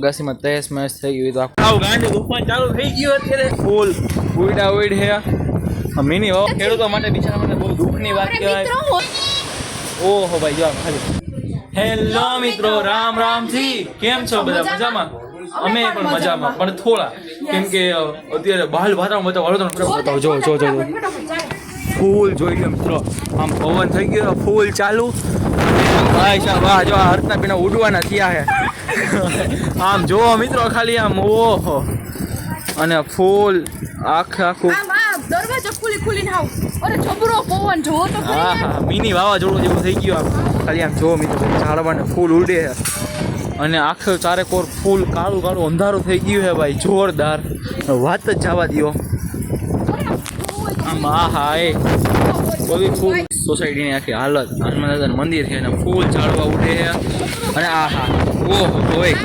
અગાસીમાં તહેસ મહેસ થઈ ગયું તો આવું ગાંડી તોફાન ચાલુ થઈ ગયું અત્યારે. ફૂલ ઉડા ઉડ હે. મિની વાવ ખેડૂતો માટે બિચારા માટે બહુ દુઃખની વાત કહેવાય. ઓહો ભાઈ જો ખાલી. હેલો મિત્રો રામ રામજી કેમ છો બધા? મજામાં? અમે પણ મજામાં. પણ થોડા. કેમ કે અત્યારે બહાર વાતાવરણ બતાવો વડોદરા ફટાફટ બતાવો જો જો જો જો ફૂલ જોઈ લો મિત્રો. આમ પવન થઈ ગયો ફૂલ ચાલુ. ભાઈ સાહેબ વાહ જો આ હરતા પીના ઉડવાના થયા હે. આમ જોવો મિત્રો ખાલી આમ ઓહો. અને ફૂલ આખે આખું. દરવાજો ખુલી ખુલીને આવ. અરે જબરો પવન જોવો તો હા હા મિની વાવાઝોડું જેવું થઈ ગયું આમ. ખાલી આમ જોવો મિત્રો ઝાડવાને ફૂલ ઉડે છે. અને આખે ચારે કોર ફૂલ કાળું કાળું અંધારું થઈ ગયું છે ભાઈ જોરદાર. વાત જ જવા દ્યો. આમ આ હા એ બધી ફૂલ સોસાયટીની આખી હાલત. હનુમાન મંદિર છે અને ફૂલ ઝાડવા ઉઠે છે. અને આ હા, ઓહો હોય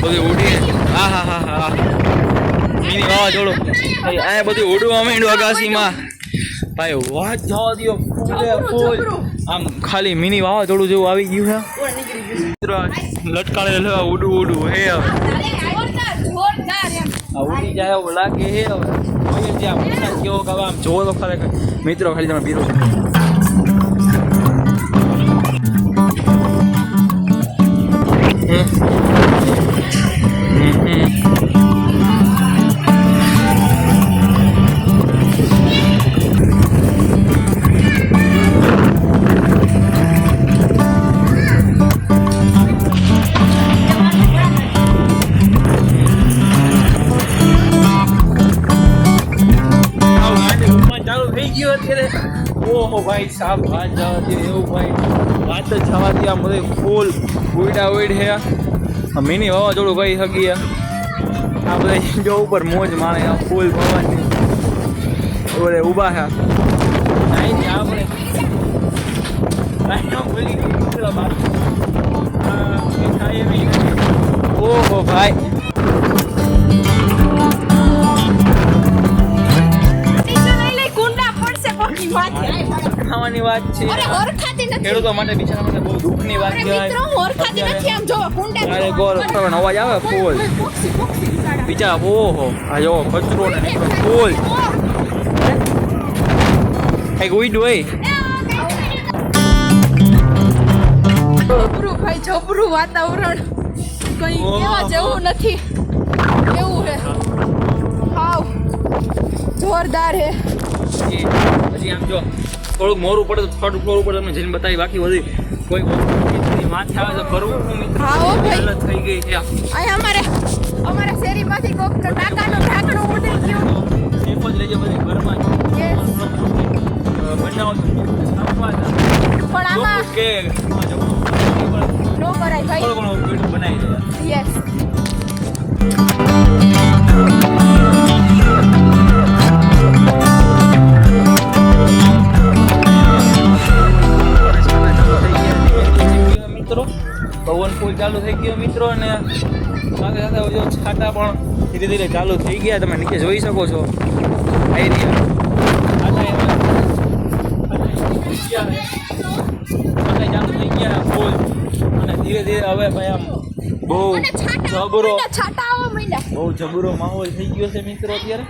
બધું ઉડી આ હા હા હા મિની વાવાઝોડું. આ બધું ઉડવા માંડ્યું અગાસીમાં. ભાઈ, વાત જવા દો ફૂલે ફૂલ. આમ ખાલી મિની વાવાઝોડું જેવું આવી ગયું છે. લટકાળે ઉડું ઉડું, હે ઉડી જાય એવું લાગે હે હવે. જોઈએ ત્યાં કેવો આમ જોવો તો ખરેખર. મિત્રો, ખાલી તમે બીરો અત્યારે ભાઈ સાહેબ વાત જવા દે એવું ભાઈ, વાત જ જવા દે આ બધે ફૂલ ઉડા ઉડ હે. મિની વાવાઝોડું ભાઈ હગી આ બધા જો ઉપર મોજ માણે આ ફૂલ ભવાની ઓરે ઊભા છે અહીંથી આપણે. ઓહો ભાઈ. વાત છે. અરે હરખાતી નથી. ખેડૂતો માટે બિચારા માટે બહુ દુઃખની વાત કહેવાય મિત્રો હું હરખાતી નથી આમ જો કુંડા અરે ગોળ પણ અવાજ આવે ફૂલ. બિચારા. બિચારા ઓહો આ જો કચરો ને ફૂલ. કંઈક ઉઈડ હોય. જબરું ભાઈ જબરું વાતાવરણ. કઈ. કેવા જેવું નથી. એવું હે? હાવ. જોરદાર હે. પછી આમ જો. થોડુંક મોરું તો થર્ડ ફ્લોર ઉપર તમને જઈને બતાવી બાકી બધી. કોઈ માથે આવે તો કરવું મિત્રો? હાલત થઈ ગઈ છે અહીં અમારે અમારા શેરીમાંથી કોક ટાકાનું ઢાંકણું ઉડી ગયું. લેજો બધી ઘરમાં. બનાવો પણ આમાં કે હા, જો. થોડું નો કરાય ભાઈ. ધીરે ધીરે ચાલુ થઈ ગયા તમે નીચે જોઈ શકો છો. ચાલુ થઈ ગયા ફૂલ અને ધીરે ધીરે હવે ભાઈ આમ બહુ જબરો બહુ જબરો માહોલ થઈ ગયો છે મિત્રો અત્યારે.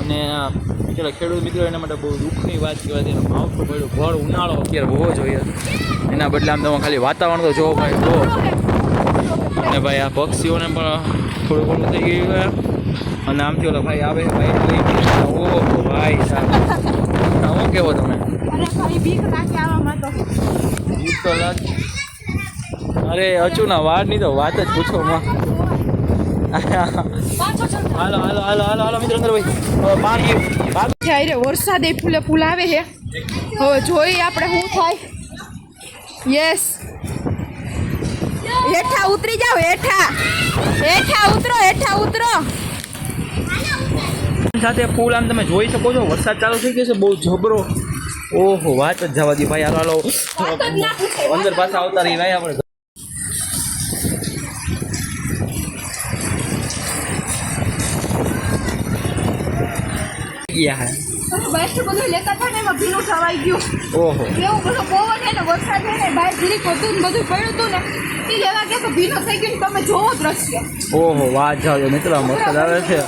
અને આ ખેડૂત મિત્રો એના માટે બહુ દુઃખની વાત કહેવાય તેનો માવઠું પડ્યું. ભર ઉનાળો અત્યારે બહુ જોઈએ. એના બદલે આમ તમે ખાલી વાતાવરણ તો જોવો ભાઈ જો અને ભાઈ આ પક્ષીઓને પણ થોડું ઘણું થઈ ગયું અને આમથી ઓલા ભાઈ આવે ભાઈ ગયા. ભાઈ સાહેબ. કેવો તમે? અરે ભાઈ ના લાગે નહીં તો વાત જ પૂછો માં. હાલો હાલો હાલો હાલો હાલો મિત્રો ભાઈ. પાણી પાણી જ્યારે વરસાદ એ ફૂલે ફૂલ આવે હે હવે જોઈએ આપણે શું થાય. યસ હેઠા ઉતરી જાઓ, હેઠા. હેઠા ઉતરો હેઠા ઉતરો. સાથે ફૂલ આમ તમે જોઈ શકો છો, વરસાદ ચાલુ થઈ ગયો છે, બહુ જબરો. ઓહો, વાત જ જવા દી ભાઈ, હાલો હાલો. અંદર પાછા આવતા રહી ભાઈ, આપણે. ગયા હે બધું લેતા હતા ને એમાં ભીનું થવાઈ ગયું. ઓહો. એવું બધું પવન ને વરસાદ ને બહાર જીરીક હતું ને બધું પડ્યું હતું ને તે લેવા ગયા તો ભીનો થઈ ગયું તમે જોવો દ્રશ્ય. ઓહો વાત જાવ મિત્રો વરસાદ આવે છે.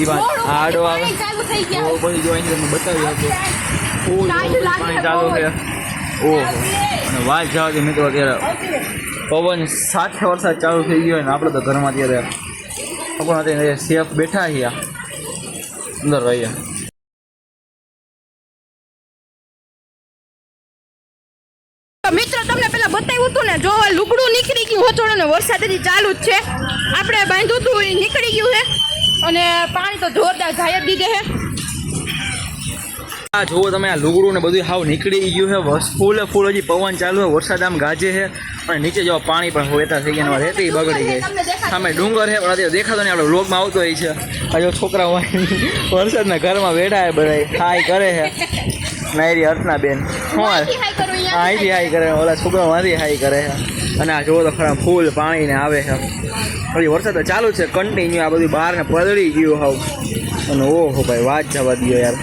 એ વાત આડો આવે. ચાલુ થઈ ગયા. તમને બતાવી હતું પાણી ચાલુ છે. ઓહો. અને વાત જાવ મિત્રો અત્યારે પવન સાથે વરસાદ ચાલુ થઈ ગયો ને આપણે તો ઘરમાં અત્યારે આપણે સેફ બેઠા છીએ. અંદર રહીએ. હચોડો ને વરસાદ હજી ચાલુ જ છે. આપણે બાંધ્યું હતું એ નીકળી ગયું છે અને પાણી તો જોરદાર જાય જ દીધે છે આ જુઓ તમે આ લુગડું ને બધું હાવ નીકળી ગયું છે ફૂલ ફૂલે હજી પવન ચાલુ છે વરસાદ આમ ગાજે છે અને નીચે જો પાણી પણ હોતા થઈ ગયા રેતી બગડી ગઈ. સામે ડુંગર છે પણ દેખાતો નહીં. આપણે લોકમાં આવતો હોય છે. હજુ છોકરા હોય વરસાદના ઘરમાં બેઠા છે બધા હાય કરે છે નાયરી અર્ચના બેન હા, અહીંથી હાય કરે ઓલા છોકરા માંથી હાય કરે છે અને આ જુઓ તો ખરા ફૂલ પાણી ને આવે છે. હજી વરસાદ ચાલુ છે કન્ટિન્યુ આ બધું બહાર ને પલળી ગયું હાવ. અને ઓહો ભાઈ, વાત જવા દો યાર.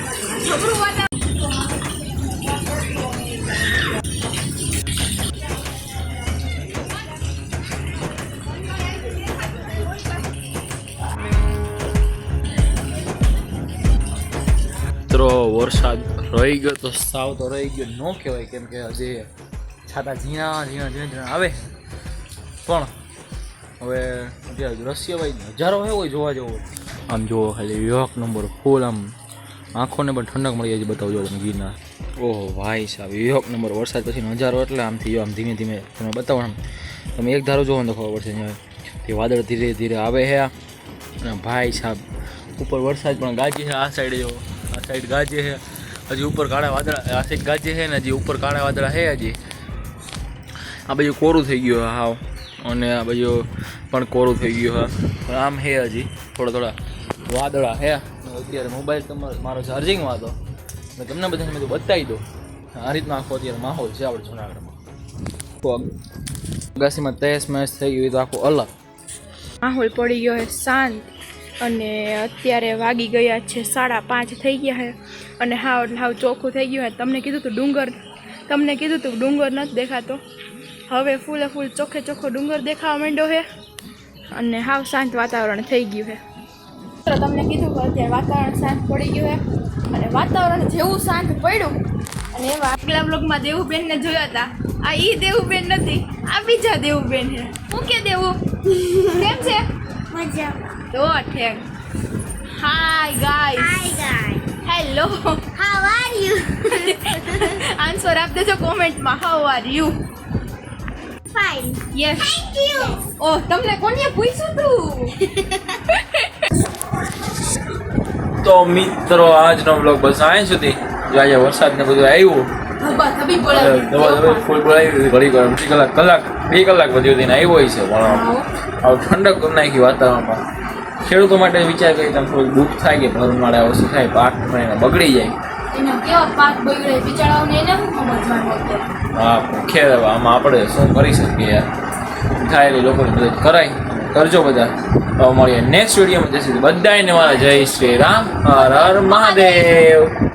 વરસાદ રહી ગયો તો સાવ તો રહી ગયો. ન કહેવાય કેમ કે હજી છાતા ઝીણા ઝીણા ઝીણા ઝીણા. આવે પણ, હવે અત્યારે દ્રશ્ય ભાઈ નજારો હોય જોવા જેવો આમ જુઓ, ખાલી એક નંબર ફૂલ, આમ આંખોને પણ ઠંડક મળી જાય છે બતાવજો તમે ગીરના. ઓહો, ભાઈ સાહેબ એક નંબર, વરસાદ પછી નજારો એટલે આમથી આમ ધીમે ધીમે. તમે બતાવો આમ તમે એક ધારો જોવો તો ખબર પડશે તે વાદળ ધીરે ધીરે આવે હે અને ભાઈ સાહેબ, ઉપર વરસાદ પણ ગાજે છે, આ સાઈડે જો. આ સાઈડ ગાજે છે. હજી ઉપર કાળા વાદળા, આ સાઈડ ગાજે છે ને હજી ઉપર કાળા વાદળા છે હજી. આ બાજુ કોરું થઈ ગયું હાવ. અને આ બાજુ પણ કોરું થઈ ગયું હા. પણ આમ હે હજી, થોડા થોડા વાદળા હે. અત્યારે મોબાઈલ તમારો મારો ચાર્જિંગમાં હતો મેં તમને બધાને બધું બતાવી દો આ રીતનો આખો અત્યારે માહોલ છે આપણે જુનાગઢમાં. તો અગાસીમાં તહેસ મહેસ થઈ ગયું તો આખું અલગ. માહોલ પડી ગયો છે શાંત. અને અત્યારે વાગી ગયા છે સાડા પાંચ થઈ ગયા છે અને હાવ હાવ ચોખ્ખું થઈ ગયું છે તમને કીધું હતું ડુંગર તમને કીધું હતું ડુંગર નથી દેખાતો? હવે ફૂલે ફૂલ ચોખ્ખે ચોખ્ખો ડુંગર દેખાવા માંડ્યો છે અને હાવ શાંત વાતાવરણ થઈ ગયું છે. તો તમને કીધું કે અત્યારે વાતાવરણ શાંત પડી ગયું છે અને વાતાવરણ જેવું શાંત પડ્યું. અને એવા આગલા બ્લોગમાં દેવુબેનને જોયા હતા. આ ઈ દેવુબેન નથી આ બીજા દેવુબેન છે. હું કે દેવું? કેમ છે? મજા તો ઠેક. Hi guys hi guy hello how are you answer આપ દેજો કોમેન્ટમાં. How are you fine yes thank you oh તમને કોને પૂછ્યું તું? તો મિત્રો આજનો બ્લોગ બસ અહીં સુધી. જો આજે વરસાદ ને બધું આવ્યું. ફૂલ બોલાવી ઘડી વાર અડધી કલાક કલાક બે કલાક બધી સુધી આવ્યો હોય છે પણ હવે ઠંડક કરી નાખી વાતાવરણમાં. ખેડૂતો માટે વિચાર કરી તમે થોડું દુઃખ થાય કે ભર માળે ઓછું થાય પાક પણ એને બગડી જાય. એનો કેવો પાક બગડે બિચારાઓને શું સમજવાનું અત્યારે? હા, ખેર આમાં આપણે શું કરી શકીએ? યાર થાય એટલે લોકોને મદદ કરાય. કરજો બધા. તો મળીએ નેક્સ્ટ વિડીયોમાં જશે બધાને મારા જય શ્રી રામ. હર હર મહાદેવ.